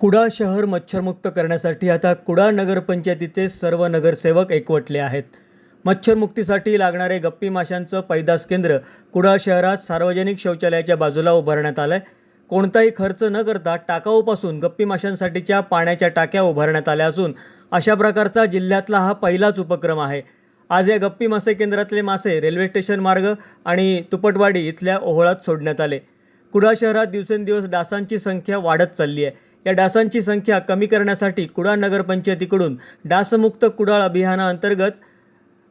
कुडाळ शहर मच्छरमुक्त करण्यासाठी आता कुडाळ नगरपंचायतीचे सर्व नगरसेवक एकवटले आहेत. मच्छरमुक्तीसाठी लागणारे गप्पी माशांचं पैदास केंद्र कुडाळ शहरात सार्वजनिक शौचालयाच्या बाजूला उभारण्यात आलं आहे कोणताही खर्च न करता टाकाऊपासून गप्पी माशांसाठीच्या पाण्याच्या टाक्या उभारण्यात आल्या असून अशा प्रकारचा जिल्ह्यातला हा पहिलाच उपक्रम आहे. आज या गप्पी मासे केंद्रातले मासे रेल्वे स्टेशन मार्ग आणि तुपटवाडी इथल्या ओहोळात सोडण्यात आले. कुडाळ शहरात दिवसेंदिवस डासांची संख्या वाढत चालली आहे. या डासांची संख्या कमी करण्यासाठी कुडाळ नगरपंचायतीकडून डासमुक्त कुडाळ अभियानाअंतर्गत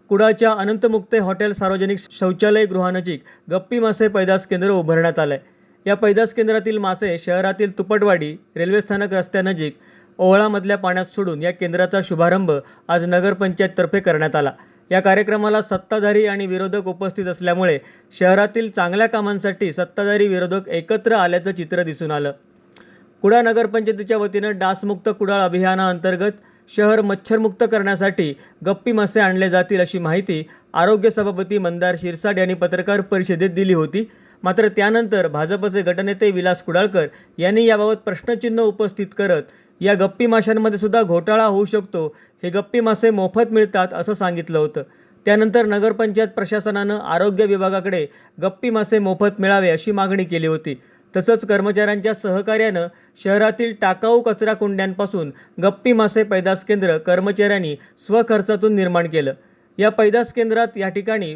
कुडाळच्या अनंतमुक्ते हॉटेल सार्वजनिक शौचालय गृहानजीक गप्पी मासे पैदास केंद्र उभारण्यात आलं. आहे या पैदास केंद्रातील मासे शहरातील तुपटवाडी रेल्वे स्थानक रस्त्यानजीक ओहळामधल्या पाण्यात सोडून या केंद्राचा शुभारंभ आज नगरपंचायततर्फे करण्यात आला. या कार्यक्रमाला सत्ताधारी आणि विरोधक उपस्थित असल्यामुळे शहरातील चांगल्या कामांसाठी सत्ताधारी विरोधक एकत्र आल्याचं चित्र दिसून आलं. कुडाळ नगरपंचायतीच्या वतीनं डासमुक्त कुडाळ अभियानाअंतर्गत शहर मच्छरमुक्त करण्यासाठी गप्पी मासे आणले जातील अशी माहिती आरोग्य सभापती मंदार शिरसाट यांनी पत्रकार परिषदेत दिली होती. मात्र त्यानंतर भाजपचे गटनेते विलास कुडाळकर यांनी याबाबत प्रश्नचिन्ह उपस्थित करत या गप्पी माशांमध्ये सुद्धा घोटाळा होऊ शकतो. हे गप्पी मासे मोफत मिळतात असं सांगितलं होतं. त्यानंतर नगरपंचायत प्रशासनानं आरोग्य विभागाकडे गप्पी मासे मोफत मिळावे अशी मागणी केली होती. तसंच कर्मचाऱ्यांच्या सहकार्यानं शहरातील टाकाऊ कचरा कुंड्यांपासून गप्पी मासे पैदास केंद्र कर्मचाऱ्यांनी स्वखर्चातून निर्माण केलं. या पैदास केंद्रात या ठिकाणी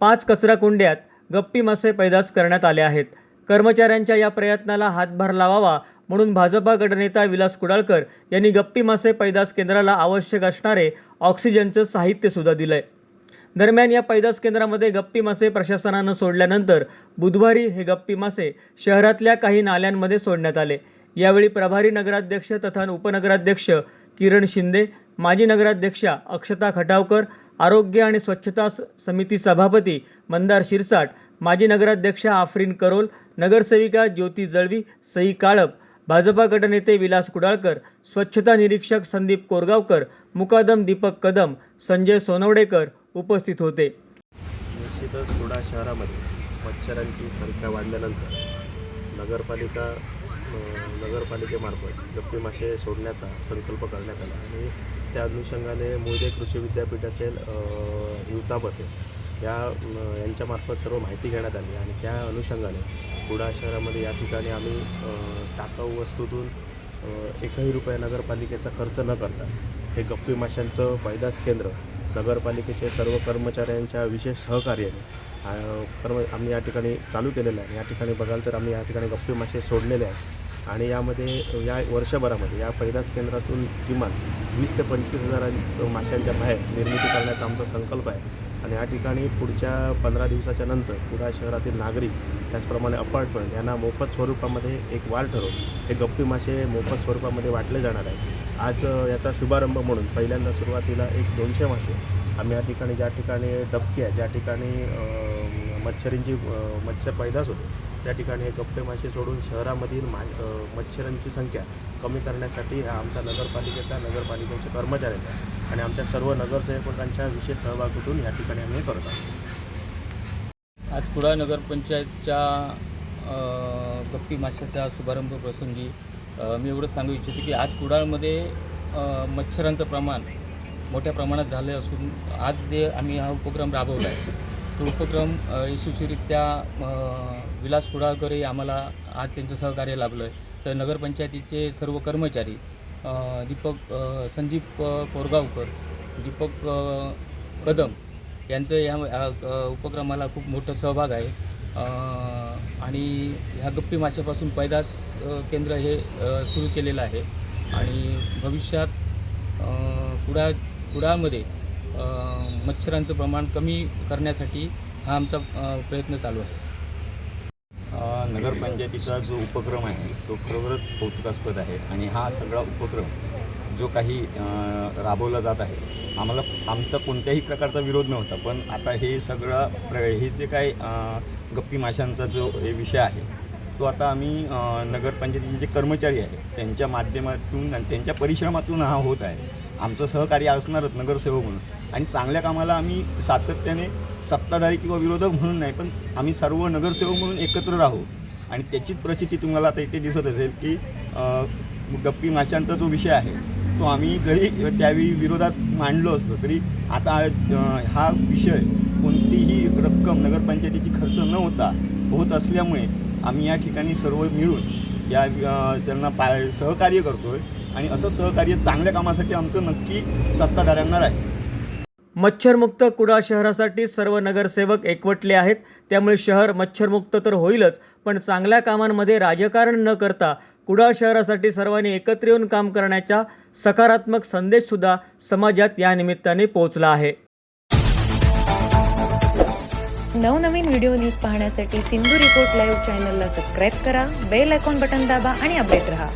पाच कचरा कुंड्यात गप्पी मासे पैदास करण्यात आले आहेत. कर्मचाऱ्यांच्या या प्रयत्नाला हातभार लावावा म्हणून भाजपा गटनेता विलास कुडाळकर यांनी गप्पी मासे पैदास केंद्राला आवश्यक असणारे ऑक्सिजनचं साहित्यसुद्धा दिलं आहे दरम्यान या पैदास केंद्रामध्ये गप्पी मासे प्रशासनानं सोडल्यानंतर बुधवारी हे गप्पी मासे शहरातल्या काही नाल्यांमध्ये सोडण्यात आले. यावेळी प्रभारी नगराध्यक्ष तथा उपनगराध्यक्ष किरण शिंदे माजी नगराध्यक्षा अक्षता खटावकर आरोग्य आणि स्वच्छता स- समिती सभापती मंदार शिरसाट माजी नगराध्यक्षा आफरीन करोल नगरसेविका ज्योती जळवी सई काळप भाजपा गटनेते विलास कुडाळकर स्वच्छता निरीक्षक संदीप कोरगावकर मुकादम दीपक कदम संजय सोनवडेकर उपस्थित होते. निश्चितच कुडा शहरामध्ये मच्छरांची संख्या वाढल्यानंतर नगरपालिका नगरपालिकेमार्फत गप्पी मासे सोडण्याचा संकल्प करण्यात आला. आणि त्या अनुषंगाने मोजे कृषी विद्यापीठ असेल अ, हिवताप असेल या यांच्यामार्फत सर्व माहिती घेण्यात आली. आणि त्या अनुषंगाने कुडा शहरामध्ये या ठिकाणी आम्ही टाकाऊ वस्तूतून एकही रुपया नगरपालिकेचा खर्च न करता हे गप्पी माशांचं पैदास केंद्र नगरपालिकेचे सर्व कर्मचाऱ्यांच्या विशेष सहकार्याने कर्म आम्ही या ठिकाणी चालू केलेलं आहे. या ठिकाणी बघाल तर आम्ही या ठिकाणी गप्पी मासे सोडलेले आहेत. आणि यामध्ये या वर्षभरामध्ये या पैदास केंद्रातून किमान वीस ते पंचवीस हजार माशांच्या बाहेर निर्मिती करण्याचा आमचा संकल्प आहे. आणि या ठिकाणी पुढच्या पंधरा दिवसाच्या नंतर पुरा शहरातील नागरिक त्याचप्रमाणे अपार्टमेंट यांना मोफत स्वरूपामध्ये एक वार ठरवून हे गप्पी मासे मोफत स्वरूपामध्ये वाटले जाणार आहे आज याचा शुभारंभ म्हणून पहिल्यांदा सुरुवातीला एक दोनशे मासे आम्ही या ठिकाणी ज्या ठिकाणी डबकी आहे ज्या ठिकाणी मच्छरींची मच्छर पैदास होते त्या ठिकाणी हे गप्पे मासे सोडून शहरामधील मा मच्छरांची संख्या कमी करण्यासाठी हा आमचा नगरपालिकेचा नगरपालिकेच्या कर्मचाऱ्यांचा आणि आमच्या सर्व नगरसेवकांच्या विशेष सहभागातून या ठिकाणी आम्ही करत आहोत. आज कुडाळ नगरपंचायतच्या गप्पी माशाचा शुभारंभ प्रसंगी मी एवढं सांगू इच्छितो की आज कुडाळमध्ये मच्छरांचं प्रमाण मोठ्या प्रमाणात झालं असून आज जे आम्ही हा उपक्रम राबवला आहे तो उपक्रम यशस्वीरित्या विलास कुडाळकरही आम्हाला आज त्यांचं सहकार्य लाभलं आहे तर नगरपंचायतीचे सर्व कर्मचारी दीपक संदीप कोरगावकर दीपक कदम यांचं या उपक्रमाला खूप मोठं सहभाग आहे. आणि ह्या गप्पी माशापासून पैदास केंद्र हे सुरू केलेलं आहे. आणि भविष्यात कुडा कुडामध्ये कुडाळमध्ये मच्छरांचं प्रमाण कमी करण्यासाठी हा आमचा प्रयत्न चालू आहे. नगरपंचायतीचा जो उपक्रम आहे तो खरोखरच कौतुकास्पद आहे. आणि हा सगळा उपक्रम जो काही राबवला जात आहे. आम्हाला आमचा कोणत्याही प्रकारचा विरोध नव्हता पण आता हे सगळं प्र हे जे काही गप्पी माशांचा जो हे विषय आहे तो आता आम्ही नगरपंचायतीचे जे कर्मचारी आहेत त्यांच्या माध्यमातून आणि त्यांच्या परिश्रमातून हा होत आहे. आमचं सहकार्य असणारच नगरसेवक म्हणून. आणि चांगल्या कामाला आम्ही सातत्याने सत्ताधारी किंवा विरोधक म्हणून नाही पण आम्ही सर्व नगरसेवक म्हणून एकत्र राहू. आणि त्याचीच प्रचिती तुम्हाला आता इथे दिसत असेल की गप्पी माशांचा जो विषय आहे तो आम्ही जरी त्यावेळी विरोधात मांडलो असलो तरी आता हा विषय कोणतीही रक्कम नगरपंचायतीची खर्च न होता होत असल्यामुळे आम्ही या ठिकाणी सर्व मिळून या ज्यांना त्यांना पा सहकार्य करतोय आणि असं सहकार्य चांगल्या कामासाठी आमचं नक्की सत्ताधाऱ्यांना राहील. मच्छरमुक्त कुडाळ शहरासाठी सर्व नगरसेवक एकवटले आहेत. त्यामुळे शहर मच्छरमुक्त तर होईलच पण चांगल्या कामांमध्ये राजकारण न करता कुडाळ शहरासाठी सर्वांनी एकत्र येऊन काम करण्याचा सकारात्मक संदेशसुद्धा समाजात या निमित्ताने पोहोचला आहे. नवनवीन व्हिडिओ न्यूज पाहण्यासाठी सिंधू रिपोर्ट लाईव्ह चॅनलला सबस्क्राईब करा बेल आयकॉन बटन दाबा आणि अपडेट रहा.